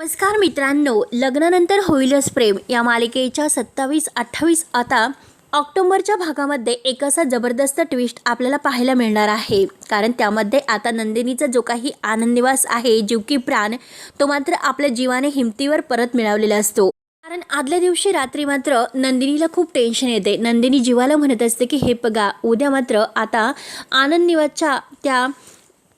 नमस्कार मित्रांनो लग्नानंतर होईलच प्रेम. या मालिकेच्या सत्तावीस अठ्ठावीस आता ऑक्टोबरच्या भागामध्ये एक असा जबरदस्त ट्विस्ट आपल्याला पाहायला मिळणार आहे. कारण त्यामध्ये आता नंदिनीचा जो काही आनंदनिवास आहे जीव की प्राण तो मात्र आपल्या जीवाने हिमतीवर परत मिळवलेला असतो. कारण आदल्या दिवशी रात्री मात्र नंदिनीला खूप टेन्शन येते. नंदिनी जीवाला म्हणत असते की हे बघा उद्या मात्र आता आनंद निवासच्या त्या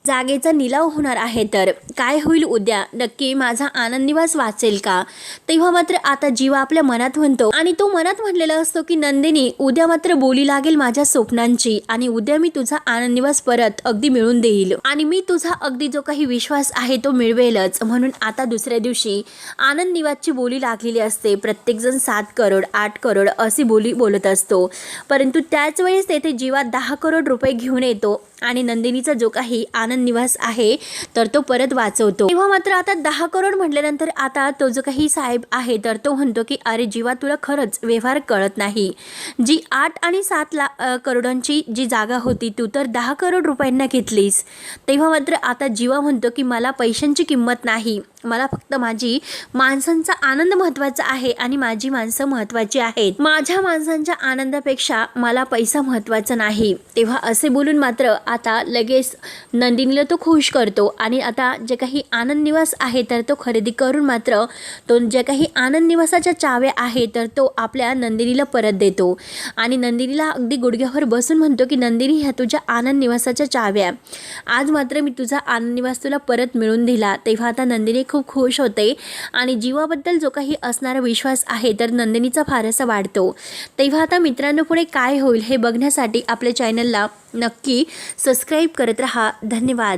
जागेचा निलाव होणार आहे. तर काय होईल उद्या? नक्की माझा आनंद निवास वाचेल का? तेव्हा मात्र आता जीवा आपल्या मनात म्हणतो. आणि तो मनात म्हणलेला असतो की नंदिनी उद्या मात्र बोली लागेल माझ्या स्वप्नांची आणि उद्या मी तुझा आनंद निवास परत अगदी मिळून देईल. आणि मी तुझा अगदी जो काही विश्वास आहे तो मिळवेलच. म्हणून आता दुसऱ्या दिवशी आनंद निवासची बोली लागलेली असते. प्रत्येकजण सात करोड आठ करोड अशी बोली बोलत असतो. परंतु त्याच वेळेस तेथे जीवा दहा करोड रुपये घेऊन येतो आणि नंदिनीचा जो काही आनंद निवास आहे तर तो परत वाचवतो. तेव्हा मात्र आता दहा करोड म्हटल्यानंतर आता तो जो काही साहेब आहे तर तो म्हणतो की अरे जीवा तुला खरंच व्यवहार कळत नाही. जी आठ आणि सात ला करोडांची जी जागा होती तू तर दहा करोड रुपयांना घेतलीस. तेव्हा मात्र आता जीवा म्हणतो की मला पैशांची किंमत नाही. मला फक्त माझी माणसांचा आनंद महत्त्वाचा आहे आणि माझी माणसं महत्त्वाची आहेत. माझ्या माणसांच्या आनंदापेक्षा मला पैसा महत्त्वाचा नाही. तेव्हा असे बोलून मात्र आता लगेच नंदिनीला तो खुश करतो आणि आता जे काही आनंद निवास आहे तर तो खरेदी करून मात्र तो जे काही आनंद निवासाच्या चाव्या आहे तर तो आपल्या नंदिनीला परत देतो. आणि नंदिनीला अगदी गुडघ्यावर बसून म्हणतो की नंदिनी ह्या तुझ्या आनंद निवासाच्या चाव्या. आज मात्र मी तुझा आनंद निवास तुला परत मिळून दिला. तेव्हा आता नंदिनी खूप खुश होते. आणि जीवाबद्दल जो काही असणारा विश्वास आहे तर नंदिनीचा फारसा वाढतो. तेव्हा आता मित्रांनो पुढे काय होईल हे बघण्यासाठी आपल्या चॅनलला नक्की सबस्क्राईब करत राहा. धन्यवाद.